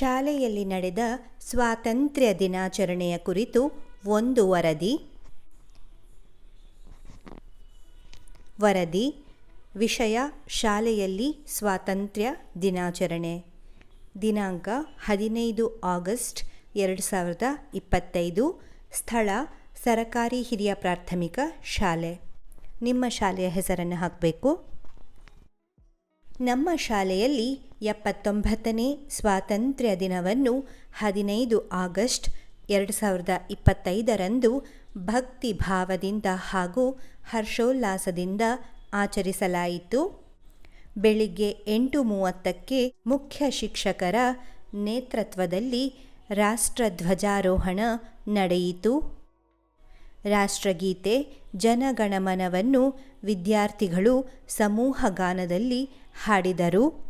ಶಾಲೆಯಲ್ಲಿ ನಡೆದ ಸ್ವಾತಂತ್ರ್ಯ ದಿನಾಚರಣೆಯ ಕುರಿತು ಒಂದು ವರದಿ. ವರದಿ, ವಿಷಯ ಶಾಲೆಯಲ್ಲಿ ಸ್ವಾತಂತ್ರ್ಯ ದಿನಾಚರಣೆ. ದಿನಾಂಕ ಹದಿನೈದು ಆಗಸ್ಟ್ ಎರಡು ಸಾವಿರದ ಇಪ್ಪತ್ತೈದು. ಸ್ಥಳ, ಸರಕಾರಿ ಹಿರಿಯ ಪ್ರಾಥಮಿಕ ಶಾಲೆ. ನಿಮ್ಮ ಶಾಲೆಯ ಹೆಸರನ್ನು ಹಾಕಬೇಕು. ನಮ್ಮ ಶಾಲೆಯಲ್ಲಿ ಎಪ್ಪತ್ತೊಂಬತ್ತನೇ ಸ್ವಾತಂತ್ರ್ಯ ದಿನವನ್ನು ಹದಿನೈದು ಆಗಸ್ಟ್ ಎರಡು ಸಾವಿರದ ಇಪ್ಪತ್ತೈದರಂದು ಭಕ್ತಿ ಭಾವದಿಂದ ಹಾಗೂ ಹರ್ಷೋಲ್ಲಾಸದಿಂದ ಆಚರಿಸಲಾಯಿತು. ಬೆಳಿಗ್ಗೆ ಎಂಟು ಮೂವತ್ತಕ್ಕೆ ಮುಖ್ಯ ಶಿಕ್ಷಕರ ನೇತೃತ್ವದಲ್ಲಿ ರಾಷ್ಟ್ರಧ್ವಜಾರೋಹಣ ನಡೆಯಿತು. ರಾಷ್ಟ್ರಗೀತೆ, ಜನಗಣಮನವನ್ನು ವಿದ್ಯಾರ್ಥಿಗಳು ಸಮೂಹಗಾನದಲ್ಲಿ ಹಾಡಿದರು.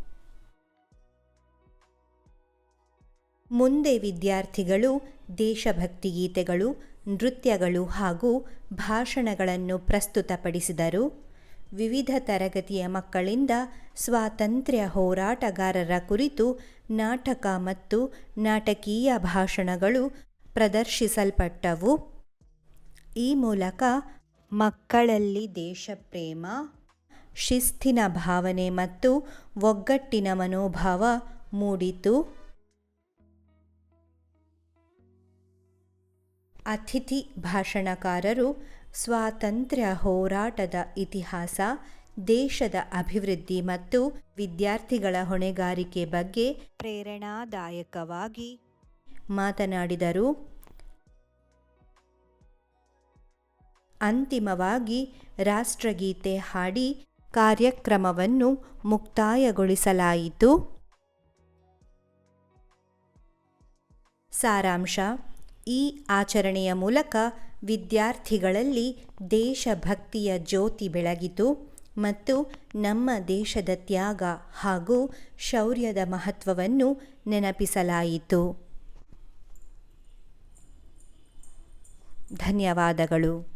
ಮುಂದೆ ವಿದ್ಯಾರ್ಥಿಗಳು, ದೇಶಭಕ್ತಿ ಗೀತೆಗಳು, ನೃತ್ಯಗಳು ಹಾಗೂ ಭಾಷಣಗಳನ್ನು ಪ್ರಸ್ತುತಪಡಿಸಿದರು. ವಿವಿಧ ತರಗತಿಯ ಮಕ್ಕಳಿಂದ ಸ್ವಾತಂತ್ರ್ಯ ಹೋರಾಟಗಾರರ ಕುರಿತು ನಾಟಕ ಮತ್ತು ನಾಟಕೀಯ ಭಾಷಣಗಳು ಪ್ರದರ್ಶಿಸಲ್ಪಟ್ಟವು. ಈ ಮೂಲಕ ಮಕ್ಕಳಲ್ಲಿ ದೇಶಪ್ರೇಮ, ಶಿಸ್ತಿನ ಭಾವನೆ ಮತ್ತು ಒಗ್ಗಟ್ಟಿನ ಮನೋಭಾವ ಮೂಡಿತು. ಅತಿಥಿ ಭಾಷಣಕಾರರು ಸ್ವಾತಂತ್ರ್ಯ ಹೋರಾಟದ ಇತಿಹಾಸ, ದೇಶದ ಅಭಿವೃದ್ಧಿ ಮತ್ತು ವಿದ್ಯಾರ್ಥಿಗಳ ಹೊಣೆಗಾರಿಕೆ ಬಗ್ಗೆ ಪ್ರೇರಣಾದಾಯಕವಾಗಿ ಮಾತನಾಡಿದರು. ಅಂತಿಮವಾಗಿ ರಾಷ್ಟ್ರಗೀತೆ ಹಾಡಿ ಕಾರ್ಯಕ್ರಮವನ್ನು ಮುಕ್ತಾಯಗೊಳಿಸಲಾಯಿತು. ಸಾರಾಂಶ ಈ ಆಚರಣೆಯ ಮೂಲಕ ವಿದ್ಯಾರ್ಥಿಗಳಲ್ಲಿ ದೇಶಭಕ್ತಿಯ ಜ್ಯೋತಿ ಬೆಳಗಿತು ಮತ್ತು ನಮ್ಮ ದೇಶದ ತ್ಯಾಗ ಹಾಗೂ ಶೌರ್ಯದ ಮಹತ್ವವನ್ನು ನೆನಪಿಸಲಾಯಿತು. ಧನ್ಯವಾದಗಳು.